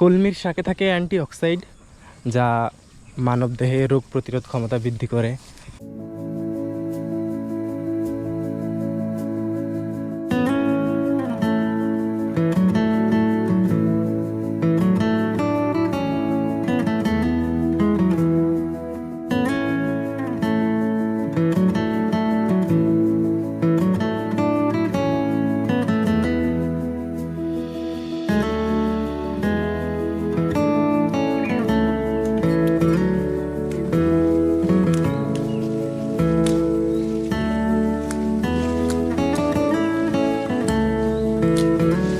কলমির শাকে থাকে অ্যান্টিঅক্সাইড যা মানবদেহে রোগ প্রতিরোধ ক্ষমতা বৃদ্ধি করে। Música